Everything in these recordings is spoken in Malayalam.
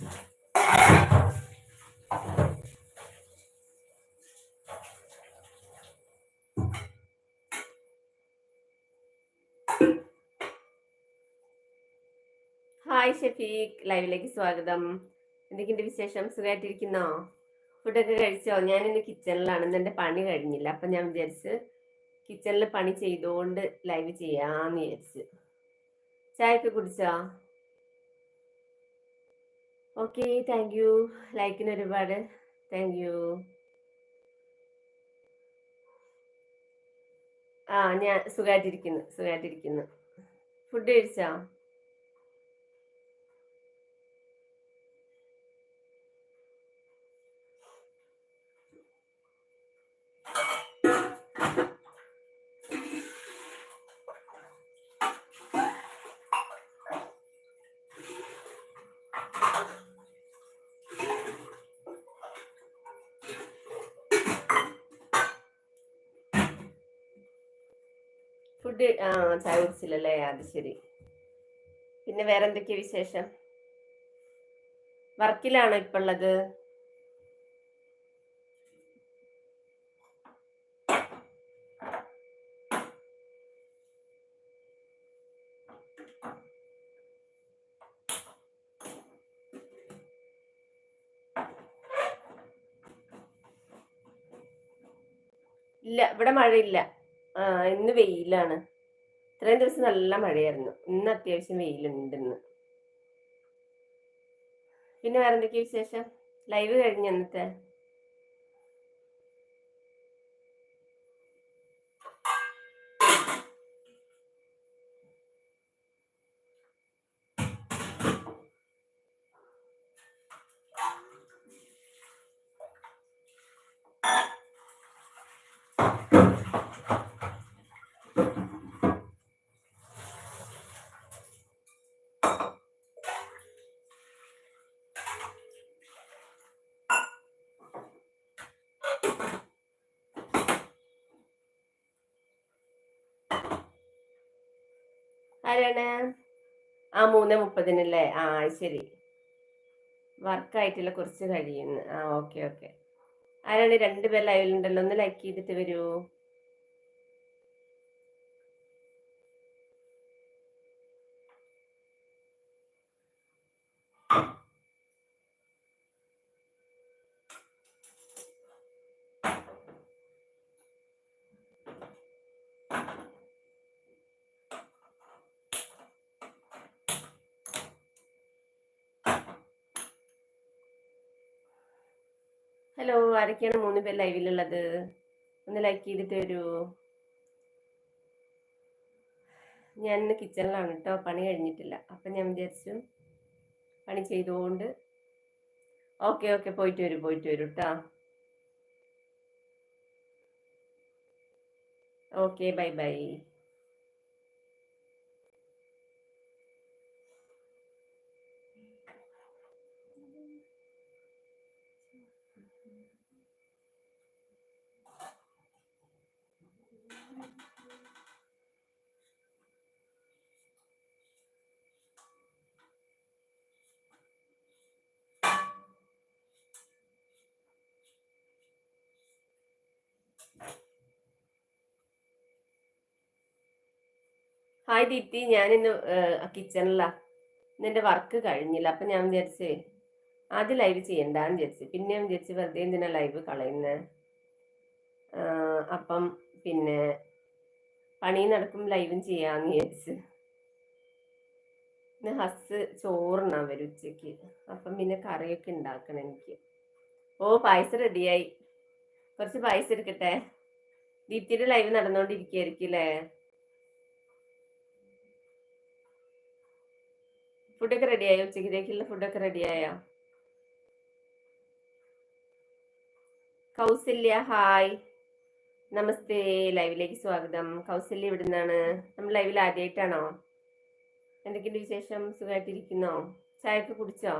ഹായ് ഷഫീഖ് ലൈവിലേക്ക് സ്വാഗതം. എന്തൊക്കെയുണ്ട് വിശേഷം? സുഖമായിട്ടിരിക്കുന്നോ ഫുഡൊക്കെ കഴിച്ചോ? ഞാൻ ഇന്ന് കിച്ചണിലാണ്. ഇന്ന് എന്റെ പണി കഴിഞ്ഞില്ല. അപ്പം ഞാൻ വിചാരിച്ച് കിച്ചണിൽ പണി ചെയ്തുകൊണ്ട് ലൈവ് ചെയ്യാമെന്ന് വിചാരിച്ച്. ചായ ഒക്കെ കുടിച്ചോ? ഓക്കെ താങ്ക് യു ലൈക്കിന് ഒരുപാട് താങ്ക് യു ആ ഞാൻ സുഖമായിട്ടിരിക്കുന്നു സുഖമായിട്ടിരിക്കുന്നു ഫുഡ് കഴിച്ചോ? ഫുഡ് ആ ചായ കുടിച്ചില്ലല്ലേ അത് ശരി. പിന്നെ വേറെ എന്തൊക്കെയാ വിശേഷം? വർക്കിലാണോ ഇപ്പൊ ഉള്ളത് ഇല്ല ഇവിടെ മഴയില്ല. ആ ഇന്ന് വെയിലാണ്. ഇത്രയും ദിവസം നല്ല മഴയായിരുന്നു. ഇന്ന് അത്യാവശ്യം വെയിലുണ്ട് ഇന്ന് പിന്നെ വേറെന്തൊക്കെയാ വിശേഷം? ലൈവ് കഴിഞ്ഞു ഇന്നത്തെ? ആരാണ്? ആ മൂന്ന് മുപ്പതിനല്ലേ? ആ ശരി. വർക്കായിട്ടില്ല കുറച്ച് കഴിയുന്നു. ആ ഓക്കെ ഓക്കെ ആരാണ്? രണ്ട് പേർ ലൈവിലുണ്ടല്ലോ ഒന്ന് ലൈക്ക് ചെയ്തിട്ട് വരൂ. ഹലോ ആരൊക്കെയാണ് മൂന്ന് പേര് ലൈവിലുള്ളത്? ഒന്ന് ലൈക്ക് ചെയ്തിട്ട് വരൂ. ഞാൻ ഇന്ന് കിച്ചണിലാണ് കേട്ടോ പണി കഴിഞ്ഞിട്ടില്ല. അപ്പം ഞാൻ വിചാരിച്ചു പണി ചെയ്തുകൊണ്ട് ഓക്കെ ഓക്കെ പോയിട്ട് വരൂ പോയിട്ട് വരൂ കേട്ടോ okay bye bye. Hi Deepthi ഞാനിന്ന് കിച്ചണിലാ ഇന്ന് വർക്ക് കഴിഞ്ഞില്ല. അപ്പം ഞാൻ വിചാരിച്ചേ ആദ്യം ലൈവ് ചെയ്യണ്ടെന്ന് വിചാരിച്ചു. പിന്നെ ഞാൻ വിചാരിച്ചു വെറുതെ എന്തിനാ ലൈവ് കളയുന്നത് അപ്പം പിന്നെ പണി നടക്കും ലൈവും ചെയ്യാന്ന് വിചാരിച്ചു. ഇന്ന് ഹസ് ചോറിനാ ഉച്ചയ്ക്ക്. അപ്പം പിന്നെ കറിയൊക്കെ ഉണ്ടാക്കണം എനിക്ക്. ഓ പായസം റെഡിയായി കുറച്ച് പായസ എടുക്കട്ടെ? ദീപ്തിയുടെ ലൈവ് നടന്നുകൊണ്ടിരിക്കുകയായിരിക്കും അല്ലേ ഫുഡൊക്കെ റെഡിയായോ ഉച്ചക്കിലേക്കുള്ള ഫുഡൊക്കെ റെഡിയായോ കൗസല്യ ഹായ് നമസ്തേ. ലൈവിലേക്ക് സ്വാഗതം. കൗസല്യ ഇവിടുന്നാണ് നമ്മൾ ലൈവിൽ ആദ്യമായിട്ടാണോ എന്തൊക്കെയുണ്ട് വിശേഷം? സുഖമായിട്ടിരിക്കുന്നോ? ചായ ഒക്കെ കുടിച്ചോ?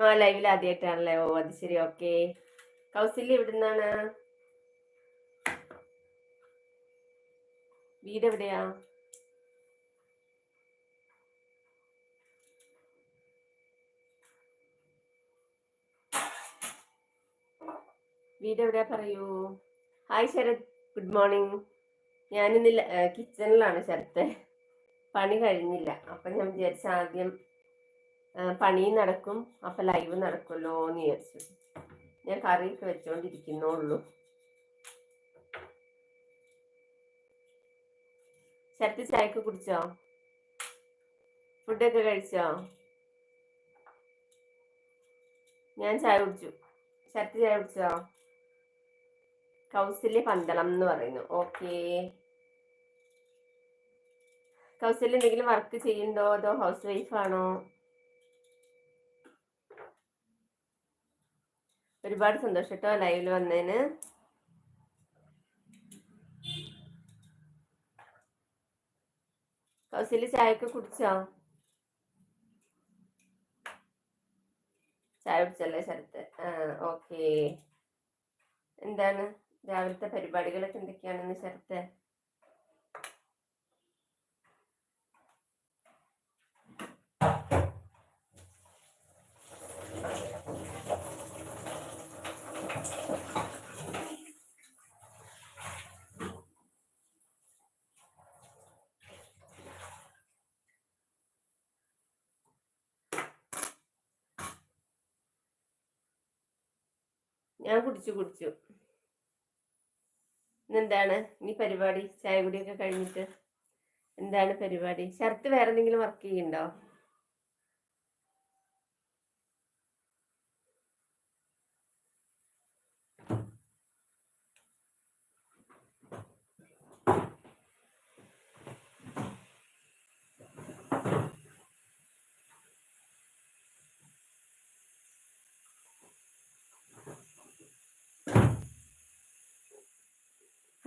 ആ ലൈവിൽ ആദ്യമായിട്ടാണല്ലേ ഓ അത് ശരി. ഓക്കെ കൗസല്യ എവിടുന്നാണ്? വീട് എവിടെയാ? വീട് എവിടെയാ പറയൂ? ഹായ് ശരത്. ഗുഡ് മോർണിംഗ് ഞാനിന്ന് കിച്ചണിലാണ് ശരത്തെ. പണി കഴിഞ്ഞില്ല. അപ്പം ഞാൻ വിചാരിച്ച ആദ്യം പണി നടക്കും. അപ്പം ലൈവ് നടക്കുമല്ലോ എന്ന് വിചാരിച്ചു. ഞാൻ കറിയൊക്കെ വെച്ചോണ്ടിരിക്കുന്നുള്ളൂ. ശരത്ത് ചായക്ക് കുടിച്ചോ? ഫുഡൊക്കെ കഴിച്ചോ? ഞാൻ ചായ കുടിച്ചു. ശരത്ത് ചായ കുടിച്ചോ? കൗസല്യ പന്തളം എന്ന് പറയുന്നു. ഓക്കേ കൗസല്യ എന്തെങ്കിലും വർക്ക് ചെയ്യുന്നുണ്ടോ? അതോ ഹൗസ് വൈഫാണോ ഒരുപാട് സന്തോഷം കേട്ടോ ലൈവിൽ വന്നതിന്. കൗസല്യ ചായയൊക്കെ കുടിച്ചോ? ചായ കുടിച്ചല്ലേ ശരത്ത് ആ ഓക്കേ എന്താണ്? രാവിലത്തെ പരിപാടികളൊക്കെ എന്തൊക്കെയാണെന്ന് ശരത്ത് ഞാൻ കുടിച്ചു കുടിച്ചു. ഇന്നെന്താണ്? ഇനി പരിപാടി? ചായ കുടിയൊക്കെ കഴിഞ്ഞിട്ട് എന്താണ് പരിപാടി? ഷർട്ട് വേറെ എന്തെങ്കിലും വർക്ക് ചെയ്യുന്നുണ്ടോ?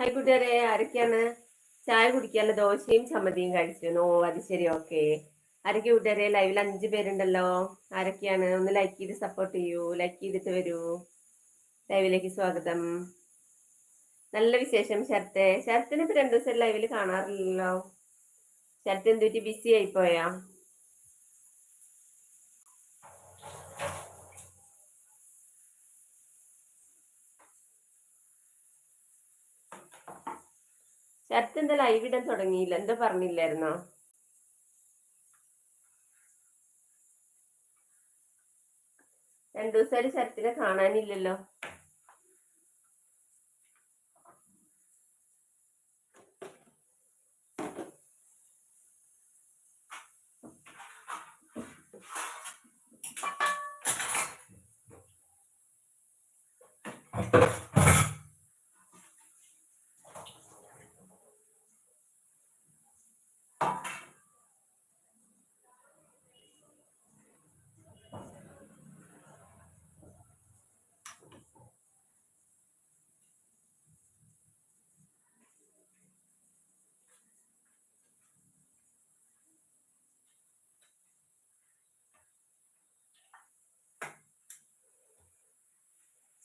ഹായ് കൂട്ടുകാരെ ആരൊക്കെയാണ്? ചായ കുടിക്കാനുള്ള ദോശയും ചമ്മതിയും കഴിച്ചു. ഓ അത് ശരി ഓക്കെ. ആരൊക്കെ കൂട്ടുകാരെ? ലൈവിൽ അഞ്ച് പേരുണ്ടല്ലോ. ആരൊക്കെയാണ്? ഒന്ന് ലൈക്ക് ചെയ്ത് സപ്പോർട്ട് ചെയ്യൂ. ലൈക്ക് ചെയ്തിട്ട് വരൂ. ലൈവിലേക്ക് സ്വാഗതം. നല്ല വിശേഷം ശരത്തെ. ശരത്തിന് ഇപ്പൊ രണ്ടു ദിവസം ലൈവിൽ കാണാറില്ലല്ലോ. ശരത്ത് എന്തുപറ്റി? ബിസി ആയിപ്പോയാ ശരത്ത് എന്താ ലൈവ് ഇടാൻ തുടങ്ങിയില്ല. എന്താ പറഞ്ഞില്ലായിരുന്നോ? രണ്ടു ദിവസമായിട്ട് ശരത്തിനെ കാണാനില്ലല്ലോ.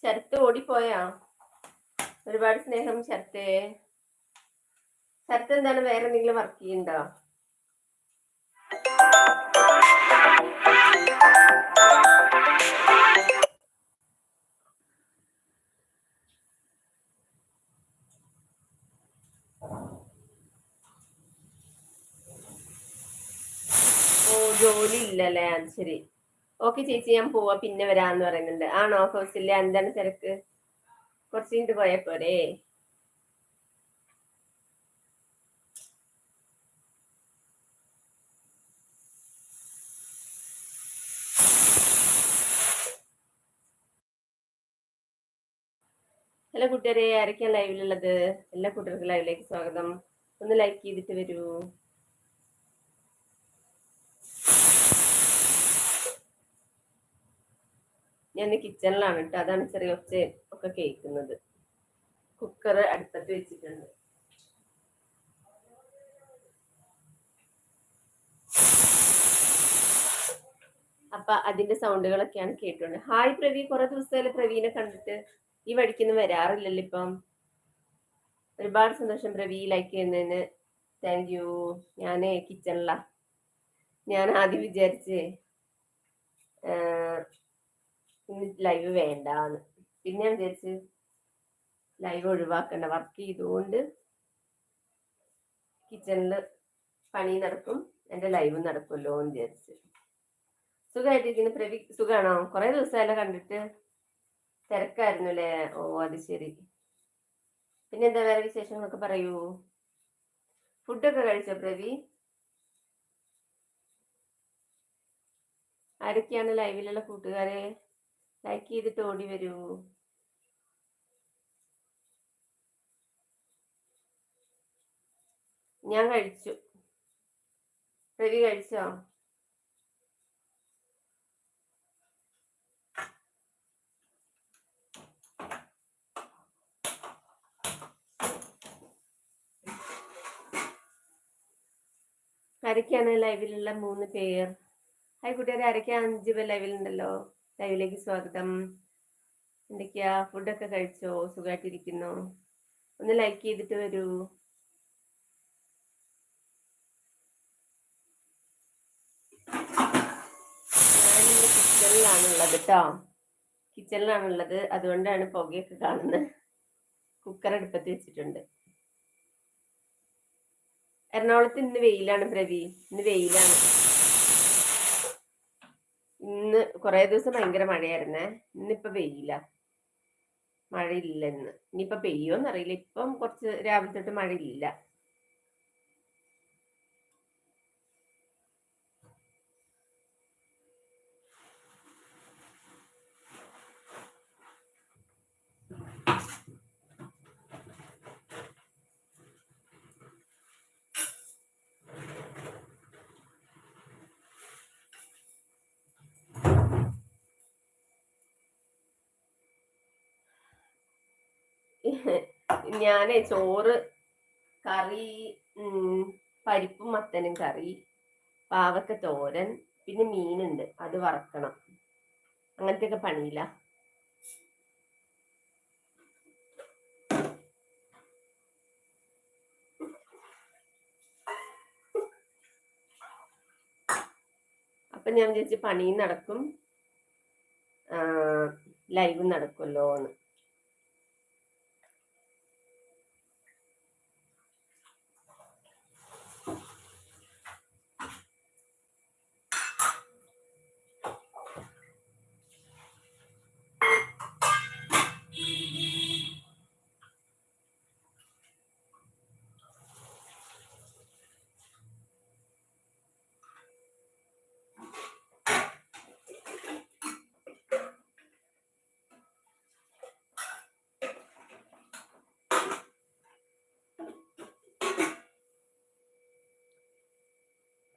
ശരത്ത് ഓടിപ്പോയാ? ഒരുപാട് സ്നേഹം ശരത്തേ. ശരത്ത് എന്താണ് വേറെ എന്തെങ്കിലും വർക്ക് ചെയ്യണ്ടോ? ജോലി ഇല്ലല്ലേ? അത് ശരി. ഓക്കെ ചേച്ചി ഞാൻ പോവാ പിന്നെ വരാന്ന് പറയുന്നുണ്ട്. ആണോ? ഹൗസില്ല എന്താണ് തിരക്ക്? കുറച്ച് കഴിഞ്ഞിട്ട് പോയാ പോരെ. ഹലോ കൂട്ടുകാരെ ആരൊക്കെയാണ് ലൈവിലുള്ളത് എല്ലാ കൂട്ടുകാർക്കും ലൈവിലേക്ക് സ്വാഗതം. ഒന്ന് ലൈക്ക് ചെയ്തിട്ട് വരൂ. ഞാൻ കിച്ചണിലാണ് കേട്ടോ അതാണ് ചെറിയ ഒച്ച ഒക്കെ കേൾക്കുന്നത് കുക്കർ അടുപ്പത്ത് വെച്ചിട്ടുണ്ട്. അപ്പൊ അതിന്റെ സൗണ്ടുകളൊക്കെയാണ് കേട്ടുകൊണ്ട് ഹായ് പ്രവീ കുറെ ദിവസമായാലും പ്രവീനെ കണ്ടിട്ട്. ഈ വഴിക്കൊന്നും വരാറില്ലല്ലോ ഇപ്പം. ഒരുപാട് സന്തോഷം പ്രവി ലൈക്ക് ചെയ്യുന്നതിന്. താങ്ക് യു ഞാനേ കിച്ചണിലാ ഞാൻ ആദ്യം വിചാരിച്ചേ ലൈവ് വേണ്ടാന്ന്. പിന്നെ വിചാരിച്ച് ലൈവ് ഒഴിവാക്കണ്ട. വർക്ക് ചെയ്തുകൊണ്ട് കിച്ചണിൽ പണി നടക്കും. എന്റെ ലൈവ് നടക്കുമല്ലോ എന്ന് വിചാരിച്ച്. സുഖമായിട്ടിരിക്കുന്നു പ്രവി സുഖമാണോ കുറേ ദിവസമല്ല കണ്ടിട്ട് തിരക്കായിരുന്നു അല്ലേ? ഓ അത് ശരി. പിന്നെ എന്താ വേറെ വിശേഷങ്ങളൊക്കെ പറയൂ? ഫുഡൊക്കെ കഴിച്ചോ പ്രവി? ആരൊക്കെയാണ് ലൈവിലുള്ള കൂട്ടുകാരെ? ലൈക്ക് ചെയ്തിട്ട് ഓടി വരൂ. ഞാൻ കഴിച്ചു. രവി കഴിച്ചോ? ആരൊക്കെയാണ് ലൈവിലുള്ള മൂന്ന് പേർ. ഹൈ കൂട്ടുകാരെ ആരൊക്കെയാണ് അഞ്ച് പേർ ലൈവിലുണ്ടല്ലോ. ലൈവിലേക്ക് സ്വാഗതം. എന്തൊക്കെയാ? ഫുഡൊക്കെ കഴിച്ചോ? സുഖമായിട്ടിരിക്കുന്നു ഒന്ന് ലൈക്ക് ചെയ്തിട്ട് വരൂ. ഞാനിന്ന് കിച്ചണിലാണുള്ളത് കേട്ടോ കിച്ചണിലാണുള്ളത്. അതുകൊണ്ടാണ് പുകയൊക്കെ കാണുന്നത്. കുക്കർ അടുപ്പത്ത് വെച്ചിട്ടുണ്ട്. എറണാകുളത്ത് ഇന്ന് വെയിലാണ് പ്രവി ഇന്ന് വെയിലാണ്. ഇന്ന് കുറേ ദിവസം ഭയങ്കര മഴയായിരുന്നേ. ഇന്നിപ്പോ പെയ്യില്ല. മഴയില്ല ഇന്ന്. ഇനിയിപ്പോ പെയ്യോന്നറിയില്ല. ഇപ്പം കുറച്ച് രാവിലെ തൊട്ട് മഴയില്ല. ഞാനേ ചോറ് കറി പരിപ്പും മത്തനും കറി പാവക്ക തോരൻ പിന്നെ മീനുണ്ട്. അത് വറക്കണം. അങ്ങനത്തെ ഒക്കെ പണിയില്ല അപ്പൊ ഞാൻ വിചാരിച്ചു പണിയും നടക്കും. ലൈവും നടക്കുമല്ലോ എന്ന്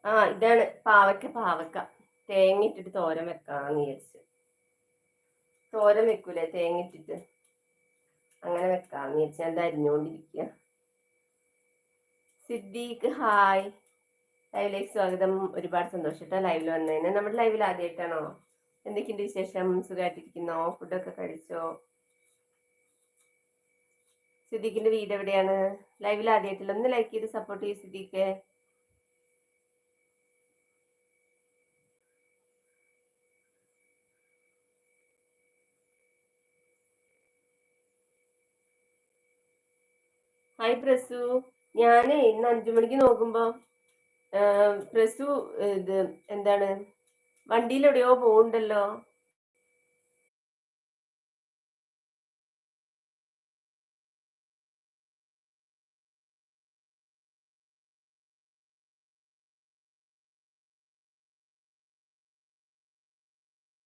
ആ ഇതാണ് പാവക്ക പാവക്ക തേങ്ങിട്ടിട്ട് തോരൻ വെക്കാന്ന് വിചാരിച്ചു. തോരൻ വെക്കൂലേ തേങ്ങ ഇട്ടിട്ട് അങ്ങനെ വെക്കാന്ന് വിചാരിച്ചു ഞാൻ അരിഞ്ഞുകൊണ്ടിരിക്കുക സിദ്ദീഖ് ഹായ്. ലൈവിലേക്ക് സ്വാഗതം. ഒരുപാട് സന്തോഷം ലൈവിൽ വന്നതിന്. നമ്മുടെ ലൈവിൽ ആദ്യമായിട്ടാണോ എന്തൊക്കെയുണ്ട് വിശേഷം? സുഖമായിട്ടിരിക്കുന്നോ ഫുഡൊക്കെ കഴിച്ചോ? സിദ്ദീഖിന്റെ വീട് എവിടെയാണ്? ലൈവിൽ ആദ്യമായിട്ടില്ല ഒന്ന് ലൈക്ക് ചെയ്ത് സപ്പോർട്ട് ചെയ്യും സിദ്ദീഖ്. ഹായ് പ്രസു. ഞാൻ ഇന്ന് അഞ്ചു മണിക്ക് നോക്കുമ്പോൾ പ്രസു ഇത് എന്താണ് വണ്ടിയിൽ എവിടെയോ പോകണ്ടല്ലോ